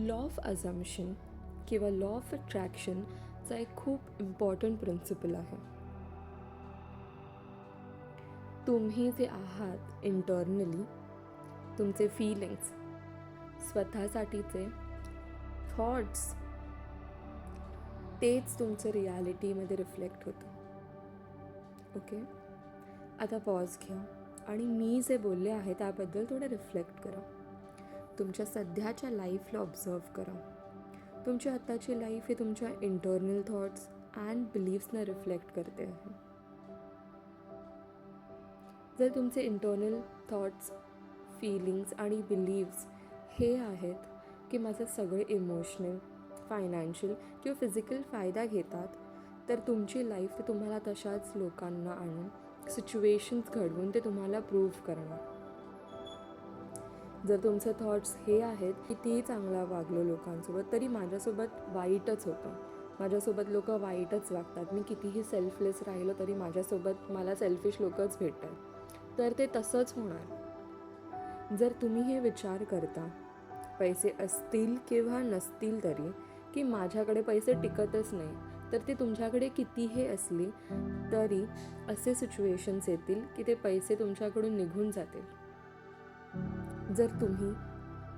Law of अझम्शन किंवा law of अट्रॅक्शनचा एक खूप इम्पॉर्टंट प्रिन्सिपल आहे. तुम्ही जे आहात इंटर्नली तुमचे फिलिंग्स स्वतःसाठीचे थॉट्स तेच तुमचं रियालिटीमध्ये रिफ्लेक्ट होतं. ओके आता पॉज घ्या. आणि मी जे बोलले आहे त्याबद्दल थोडं रिफ्लेक्ट करा. तुमच्या सध्याच्या लाईफला ऑब्झर्व करा. तुमची आत्ताची लाईफ हे तुमच्या इंटरनल थॉट्स अँड बिलीव्सना रिफ्लेक्ट करते आहे. जर तुमचे इंटर्नल थॉट्स फिलिंग्स आणि बिलीव्स हे आहेत की माझं सगळे इमोशनल फायनान्शियल किंवा फिजिकल फायदा घेतात तर तुमची लाईफ तुम्हाला तशाच लोकांना आणून सिच्युएशन्स घडवून ते तुम्हाला प्रूव्ह करणार. जर तुमचे थॉट्स हे आहेत कितीही चांगला वागलो लोकांसोबत तरी माझ्यासोबत वाईटच होतं. माझ्यासोबत लोक वाईटच वागतात. मी कितीही सेल्फलेस राहिलो तरी माझ्यासोबत मला सेल्फिश लोकच भेटतात. तर ते तसंच होणार. जर तुम्ही हे विचार करता पैसे असतील किंवा नसतील तरी की माझ्याकडे पैसे टिकतच नाही तर ते तुमच्याकडे कितीही असली तरी असे सिच्युएशन्स येतील की ते पैसे तुमच्याकडून निघून जातील. जर तुम्ही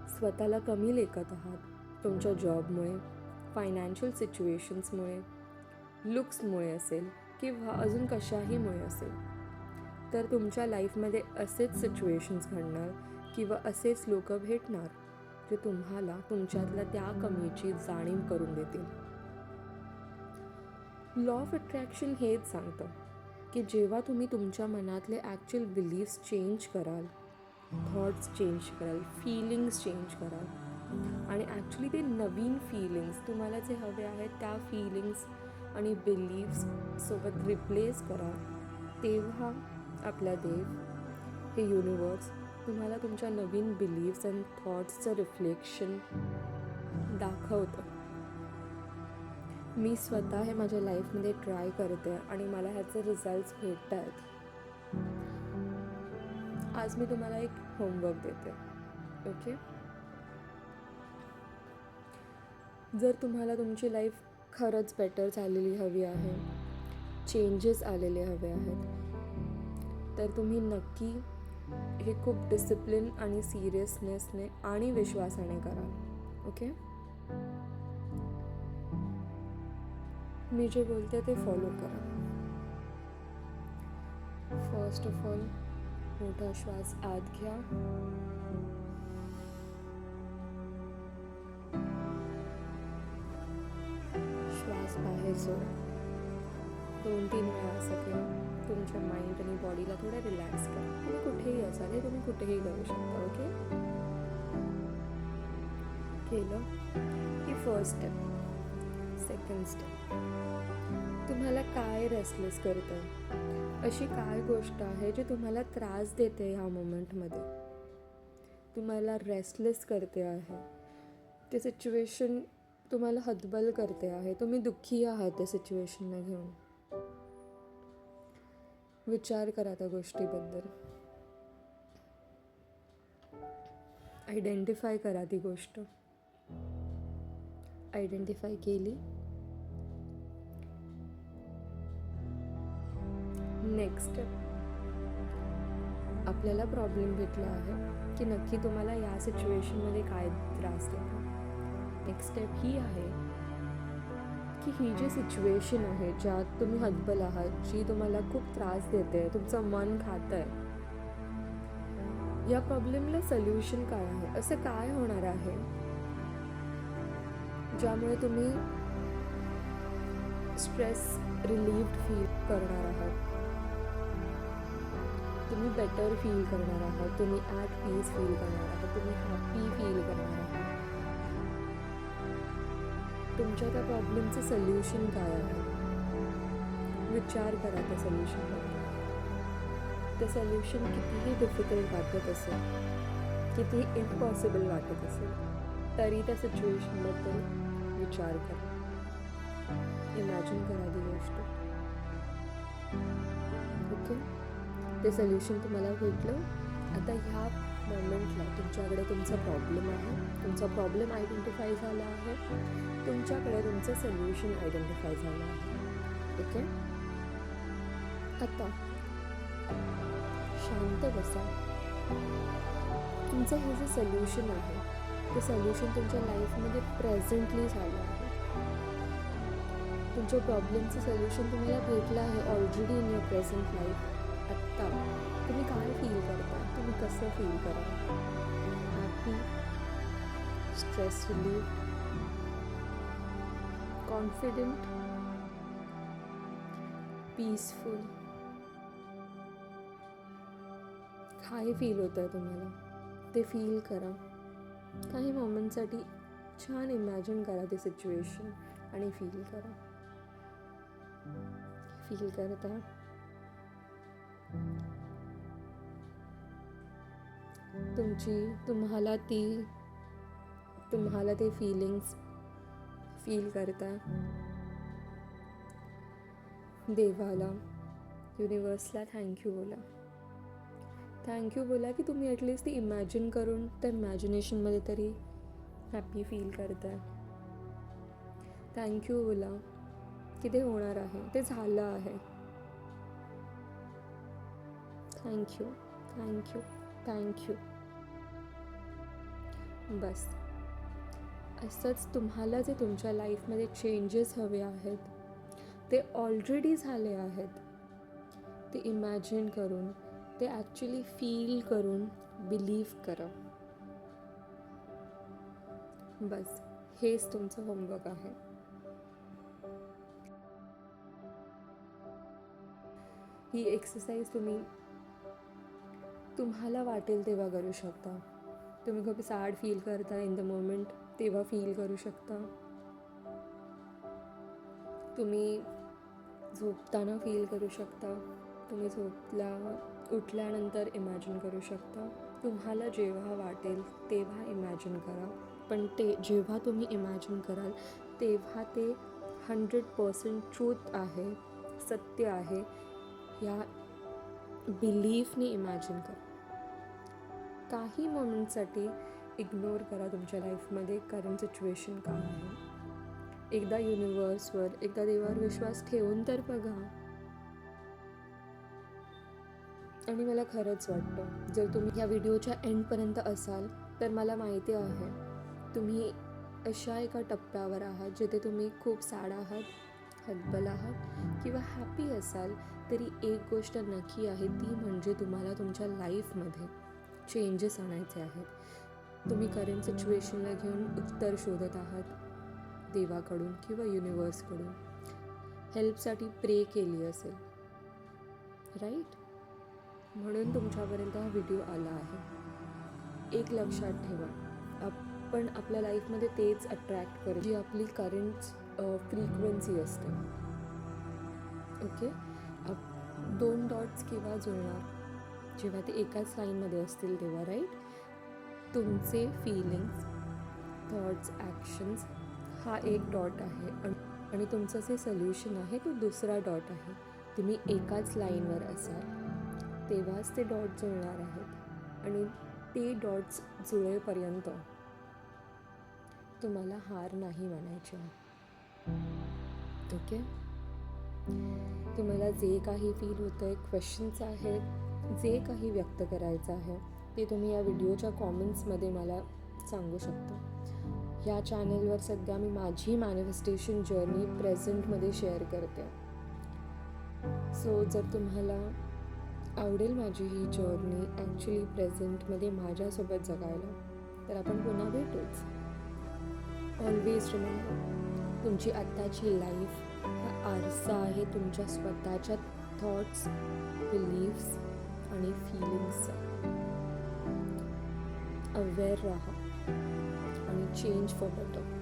स्वतःला कमी लेखत आहात तुमच्या जॉबमुळे फायनान्शियल सिच्युएशन्समुळे लुक्समुळे असेल किंवा अजून कशाहीमुळे असेल तर तुमच्या लाईफमध्ये असेच सिच्युएशन्स घडणार किंवा असेच लोक भेटणार जे तुम्हाला तुमच्यातल्या त्या कमीची जाणीव करून देतील. लॉ ऑफ अट्रॅक्शन हेच सांगतं की जेव्हा तुम्ही तुमच्या मनातले ॲक्च्युअल बिलीफ्स चेंज कराल थॉट्स चेंज कराल फिलिंग्स चेंज कराल. आणि ॲक्च्युली ते नवीन फिलिंग्स तुम्हाला जे हवे आहेत त्या फिलिंग्स आणि बिलीव्स सोबत रिप्लेस करा. तेव्हा आपला देव हे युनिवर्स तुम्हाला तुमच्या नवीन बिलीव्स अँड थॉट्सचं रिफ्लेक्शन दाखवतं. मी स्वतः हे माझ्या लाईफमध्ये ट्राय करते आणि मला ह्याचे रिझल्ट्स भेटत आहेत आज मी तुम्हाला एक होमवर्क देते ओके जर तुम्हाला तुमची लाईफ खरंच बेटर झालेली हवी आहे चेंजेस आलेले हवे आहेत तर तुम्ही नक्की हे खूप डिसिप्लिन आणि सिरियसनेसने आणि विश्वासाने करा ओके मी जे बोलते ते फॉलो करा. फर्स्ट ऑफ ऑल मोठा श्वास आत घ्या श्वास बाहेर सोडा दोन तीन वेळा असं केलं तुमच्या माइंड आणि बॉडीला थोडं रिलॅक्स करा। तुम्ही कुठेही असाल, हे तुम्ही कुठेही करू शकता ओके केलं? की फ़र्स्ट स्टेप सेकंड स्टेप तुम्हाला काय रेस्टलेस करतं? अशी काय गोष्ट आहे जी तुम्हाला त्रास देते ह्या मोमेंटमध्ये तुम्हाला रेस्टलेस करते आहे. ते सिच्युएशन तुम्हाला हतबल करते आहे. तुम्ही दुःखी आहात त्या सिच्युएशनला घेऊन. विचार करा त्या गोष्टीबद्दल. आयडेंटिफाय करा ती गोष्ट. आयडेंटिफाय केली. नेक्स्ट आपल्याला प्रॉब्लेम भेटला आहे की नक्की तुम्हाला या सिच्युएशनमध्ये काय त्रास देतो. नेक्स्ट स्टेप ही आहे की ही जी सिच्युएशन आहे ज्यात तुम्ही हतबल आहात जी तुम्हाला खूप त्रास देते तुमचं मन खातं आहे या प्रॉब्लेमला सोल्युशन काय आहे? असं काय होणार आहे? ज्यामुळे तुम्ही स्ट्रेस रिलीव्ड फील करणार आहात. तुम्ही बेटर फील करणार आहात. तुम्ही ॲट पीस फील करणार आहात. तुम्ही हॅपी फील करणार आहात. तुमच्या त्या प्रॉब्लेमचं सोल्युशन काय आहे? विचार करा त्या सोल्युशनबद्दल ते सोल्युशन कितीही डिफिकल्ट वाटत असेल कितीही इम्पॉसिबल वाटत असेल तरी त्या सिच्युएशनबद्दल विचार करा. इमॅजिन करा ती गोष्ट. ओके ते सोल्युशन तुम्हाला भेटलं. आता ह्या मोमेंटला तुमच्याकडे तुमचा प्रॉब्लेम आहे. तुमचा प्रॉब्लेम आयडेंटिफाय झाला आहे. तुमच्याकडे तुमचं सोल्युशन आयडेंटिफाय झालं आहे. ओके आता शांत बसा. तुमचं हे जे सोल्युशन आहे ते सोल्युशन तुमच्या लाईफमध्ये प्रेझेंटली झालं आहे. तुमच्या प्रॉब्लेमचं सोल्युशन तुम्हाला भेटलं आहे already in your present life feel करता तुम्ही कसं फील करा? Happy stress relief confident peaceful काय फील होतं आहे तुम्हाला ते फील करा। काही मोमेंटसाठी छान इमॅजिन करा ते सिच्युएशन आणि फील करा. फील करता. तुमची तुम्हाला ती तुम्हाला ते फिलिंग्स फील करता. देवाला युनिवर्सला थँक्यू बोला. थँक्यू बोला की तुम्ही ॲटलिस्ट ती इमॅजिन करून त्या इमॅजिनेशनमध्ये तरी हॅपी फील करताय थँक्यू बोला की ते होणार आहे ते झालं आहे. Thank you thank you thank you बस. असंच तुम्हाला जे तुमच्या लाईफमध्ये चेंजेस हवे आहेत ते ऑलरेडी झाले आहेत ते इमॅजिन करून ते ॲक्च्युली फील करून बिलीव्ह करा. बस हेच तुमचं होमवर्क आहे. ही एक्सरसाइज तुम्ही तुम्हाला वाटेल तेव्हा करू शकता. तुम्ही खूप सॅड फील करता इन द मोमेंट तेव्हा फील करू शकता. तुम्ही झोपताना फील करू शकता. तुम्ही झोपला उठल्यानंतर इमॅजिन करू शकता. तुम्हाला जेव्हा वाटेल तेव्हा इमॅजिन करा. पण ते जेव्हा तुम्ही इमॅजिन कराल तेव्हा ते हंड्रेड पर्सेंट ट्रूथ आहे सत्य आहे. या बिलीफने इमॅजिन करा. काही मोमेंटसाठी इग्नोर करा तुमच्या लाईफमध्ये करंट सिच्युएशन काय आहे. एकदा युनिवर्सवर एकदा देवावर विश्वास ठेवून तर बघा. आणि मला खरंच वाटतं जर तुम्ही या व्हिडिओच्या एंडपर्यंत असाल तर मला माहिती आहे तुम्ही अशा एका टप्प्यावर आहात जिथे तुम्ही खूप सॅड आहात हतबल आहात किंवा हॅपी असाल तरी एक गोष्ट नक्की आहे ती म्हणजे तुम्हाला तुमच्या लाईफमध्ये चेंजेस आणायचे आहेत. तुम्ही करंट सिच्युएशनला घेऊन उत्तर शोधत आहात देवाकडून किंवा युनिवर्सकडून हेल्पसाठी प्रे केली असेल. राईट म्हणून तुमच्यापर्यंत हा व्हिडिओ आला आहे. एक लक्षात ठेवा. आपण आपल्या लाईफमध्ये तेच अट्रॅक्ट करू जी आपली करंट फ्रिक्वेन्सी असते. ओके दोन डॉट्स केव्हा जुळणार. जेव्हा ते एकाच लाईनमध्ये असतील तेव्हा राईट तुमचे फिलिंग्स थॉट्स ॲक्शन्स हा एक डॉट आहे. आणि- तुमचं जे सोल्युशन आहे तो दुसरा डॉट आहे. तुम्ही एकाच लाईनवर असाल तेव्हाच ते डॉट जुळणार आहेत. आणि ते डॉट्स जुळेपर्यंत तुम्हाला हार नाही म्हणायचे. ओके तुम्हाला जे काही फील होतं आहे क्वेश्चन्स आहेत जे काही व्यक्त करायचं आहे ते तुम्ही या व्हिडिओच्या कॉमेंट्समध्ये मला सांगू शकता. ह्या चॅनलवर सध्या मी माझी मॅनिफेस्टेशन जर्नी प्रेझेंटमध्ये शेअर करते. सो जर तुम्हाला आवडेल माझी ही जर्नी ॲक्च्युली प्रेझेंटमध्ये माझ्यासोबत जगायला तर आपण पुन्हा भेटूच. ऑलवेज रिमेंबर तुमची आत्ताची लाईफ हा आरसा आहे तुमच्या स्वतःच्या थॉट्स बिलीफ्स आणि फिलिंग्सचा अवेअर राहा आणि चेंज फॉर बेटर